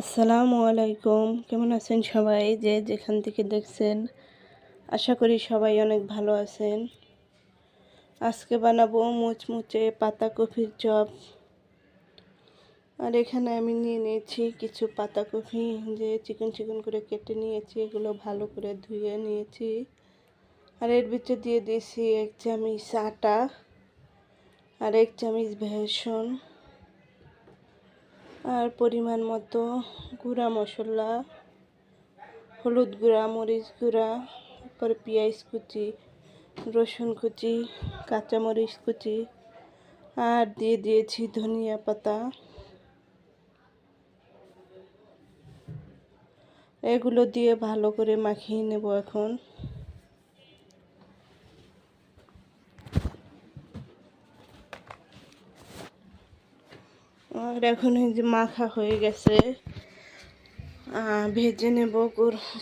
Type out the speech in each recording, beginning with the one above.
আসসালামু আলাইকুম। কেমন আছেন সবাই? যে যেখান থেকে দেখছেন, আশা করি সবাই অনেক ভালো আছেন। আজকে বানাবো মুচমুচে পাতাকপির চপ। আর এখানে আমি নিয়ে নিয়েছি কিছু পাতাকপি, যে চিকন চিকন করে কেটে নিয়েছি, এগুলো ভালো করে ধুয়ে নিয়েছি। আর এর ভিতরে দিয়ে দিয়েছি এক চামচ আটা, আর এক চামচ বেসন। আর পরিমাণ মতো গুঁড়া মশলা, হলুদ গুঁড়া, মরিচ গুঁড়া, তারপরে পেঁয়াজ কুচি, রসুন কুচি, কাঁচামরিচ কুচি, আর দিয়ে দিয়েছি ধনিয়া পাতা। এগুলো দিয়ে ভালো করে মাখিয়ে নেব এখন। আর এখন এই যে মাখা হয়ে গেছে। ভেজে নেব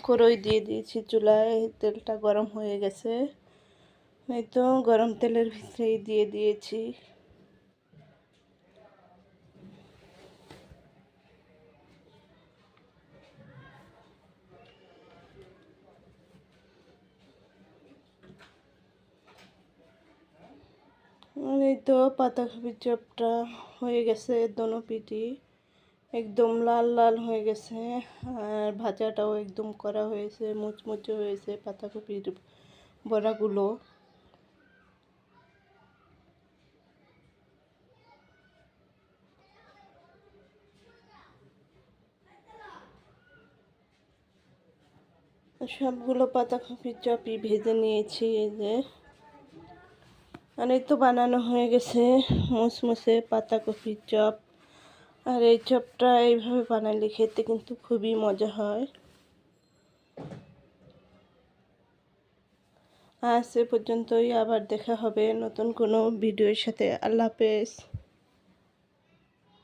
করই দিয়ে দিয়েছি চুলায়, তেলটা গরম হয়ে গেছে। এই তো গরম তেলের ভিতরেই দিয়ে দিয়েছি। এই তো পাতাকপির চপটা হয়ে গেছে দোনো পিটি। একদম লাল লাল হয়ে গেছে। আর ভাজাটাও একদম করা হয়েছে, মুচমুচে হয়েছে পাতাকপির বড়াগুলো। সবগুলো পাতাকপির চপই ভেজে নিয়েছি এই যে। আর এই তো বানানো হয়ে গেছে, মুসমুসে পাতাকপির চপ। আর এই চপটা এইভাবে বানালে খেতে কিন্তু খুবই মজা হয়। আজ এ পর্যন্তই, আবার দেখা হবে নতুন কোনো ভিডিওর সাথে। আল্লাহ হাফেজ।